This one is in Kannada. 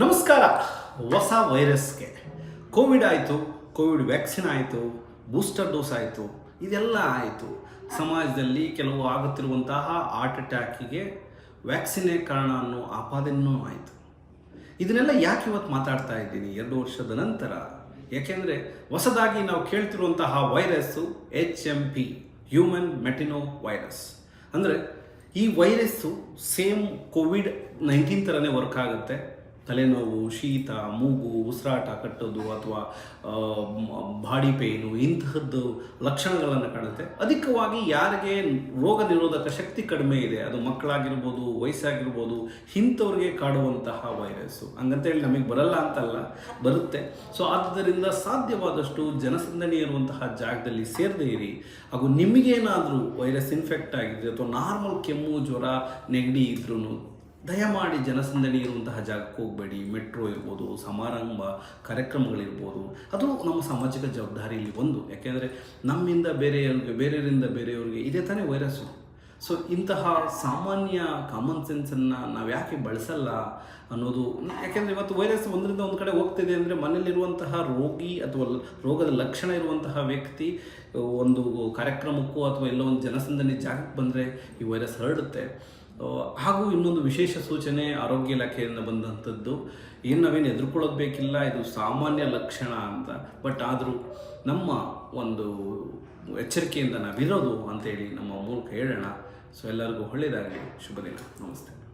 ನಮಸ್ಕಾರ. ಹೊಸ ವೈರಸ್ಗೆ. ಕೋವಿಡ್ ಆಯಿತು, ಕೋವಿಡ್ ವ್ಯಾಕ್ಸಿನ್ ಆಯಿತು, ಬೂಸ್ಟರ್ ಡೋಸ್ ಆಯಿತು, ಇದೆಲ್ಲ ಆಯಿತು. ಸಮಾಜದಲ್ಲಿ ಕೆಲವು ಆಗುತ್ತಿರುವಂತಹ ಹಾರ್ಟ್ ಅಟ್ಯಾಕಿಗೆ ವ್ಯಾಕ್ಸಿನೇ ಕಾರಣ ಅನ್ನೋ ಆಪಾದನೂ ಆಯಿತು. ಇದನ್ನೆಲ್ಲ ಯಾಕೆ ಇವತ್ತು ಮಾತಾಡ್ತಾ ಇದ್ದೀನಿ ಎರಡು ವರ್ಷದ ನಂತರ. ಯಾಕೆಂದರೆ ಹೊಸದಾಗಿ ನಾವು ಕೇಳ್ತಿರುವಂತಹ virus H M P human metapneumo virus ಅಂದರೆ ಈ ವೈರಸ್ಸು ಸೇಮ್ ಕೋವಿಡ್ ನೈನ್ಟೀನ್ ಥರನೇ ವರ್ಕ್ ಆಗುತ್ತೆ. ತಲೆನೋವು, ಶೀತ, ಮೂಗು, ಉಸಿರಾಟ ಕಟ್ಟೋದು ಅಥವಾ ಬಾಡಿ ಪೇಯ್ನು ಇಂತಹದ್ದು ಲಕ್ಷಣಗಳನ್ನು ಕಾಣುತ್ತೆ. ಅಧಿಕವಾಗಿ ಯಾರಿಗೆ ರೋಗ ನಿರೋಧಕ ಶಕ್ತಿ ಕಡಿಮೆ ಇದೆ, ಅದು ಮಕ್ಕಳಾಗಿರ್ಬೋದು, ವಯಸ್ಸಾಗಿರ್ಬೋದು, ಇಂಥವ್ರಿಗೆ ಕಾಡುವಂತಹ ವೈರಸ್ಸು ಹಂಗಂತೇಳಿ ನಮಗೆ ಬರಲ್ಲ ಅಂತಲ್ಲ, ಬರುತ್ತೆ. ಸೊ ಆದ್ದರಿಂದ ಸಾಧ್ಯವಾದಷ್ಟು ಜನಸಂದಣಿ ಇರುವಂತಹ ಜಾಗದಲ್ಲಿ ಸೇರದೇ ಇರಿ. ಹಾಗೂ ನಿಮಗೇನಾದರೂ ವೈರಸ್ ಇನ್ಫೆಕ್ಟ್ ಆಗಿದ್ರೆ ಅಥವಾ ನಾರ್ಮಲ್ ಕೆಮ್ಮು, ಜ್ವರ, ನೆಗಡಿ ಇದ್ರೂ ದಯಮಾಡಿ ಜನಸಂದಣಿ ಇರುವಂತಹ ಜಾಗಕ್ಕೆ ಹೋಗಬೇಡಿ. ಮೆಟ್ರೋ ಇರ್ಬೋದು, ಸಮಾರಂಭ, ಕಾರ್ಯಕ್ರಮಗಳಿರ್ಬೋದು. ಅದು ನಮ್ಮ ಸಾಮಾಜಿಕ ಜವಾಬ್ದಾರಿಯಲ್ಲಿ ಒಂದು. ಯಾಕೆಂದರೆ ನಮ್ಮಿಂದ ಬೇರೆಯವ್ರಿಗೆ ಬೇರೆಯವರಿಂದ ಬೇರೆಯವ್ರಿಗೆ ಇದೇ ತಾನೇ ವೈರಸ್ಸು. ಸೊ ಇಂತಹ ಸಾಮಾನ್ಯ ಕಾಮನ್ ಸೆನ್ಸನ್ನು ನಾವು ಯಾಕೆ ಬಳಸಲ್ಲ ಅನ್ನೋದು, ಯಾಕೆಂದರೆ ಇವತ್ತು ವೈರಸ್ ಒಂದರಿಂದ ಒಂದು ಕಡೆ ಹೋಗ್ತಿದೆ ಅಂದರೆ ಮನೆಯಲ್ಲಿರುವಂತಹ ರೋಗಿ ಅಥವಾ ರೋಗದ ಲಕ್ಷಣ ಇರುವಂತಹ ವ್ಯಕ್ತಿ, ಒಂದು ಕಾರ್ಯಕ್ರಮಕ್ಕೂ ಅಥವಾ ಎಲ್ಲೋ ಒಂದು ಜನಸಂದಣಿ ಜಾಗಕ್ಕೆ ಬಂದರೆ ಈ ವೈರಸ್ ಹರಡುತ್ತೆ. ಹಾಗೂ ಇನ್ನೊಂದು ವಿಶೇಷ ಸೂಚನೆ ಆರೋಗ್ಯ ಇಲಾಖೆಯಿಂದ ಬಂದಂಥದ್ದು, ಏನು ನಾವೇನು ಎದುರ್ಕೊಳ್ಳೋದು ಬೇಕಿಲ್ಲ, ಇದು ಸಾಮಾನ್ಯ ಲಕ್ಷಣ ಅಂತ. ಬಟ್ ಆದರೂ ನಮ್ಮ ಒಂದು ಎಚ್ಚರಿಕೆಯಿಂದ ನಾವಿರೋದು ಅಂತೇಳಿ ನಮ್ಮ ಮೂಲಕ ಹೇಳೋಣ. ಸೊ ಎಲ್ಲರಿಗೂ ಒಳ್ಳೆಯದಾಗಲಿ ಶುಭ ದಿನ ನಮಸ್ತೆ.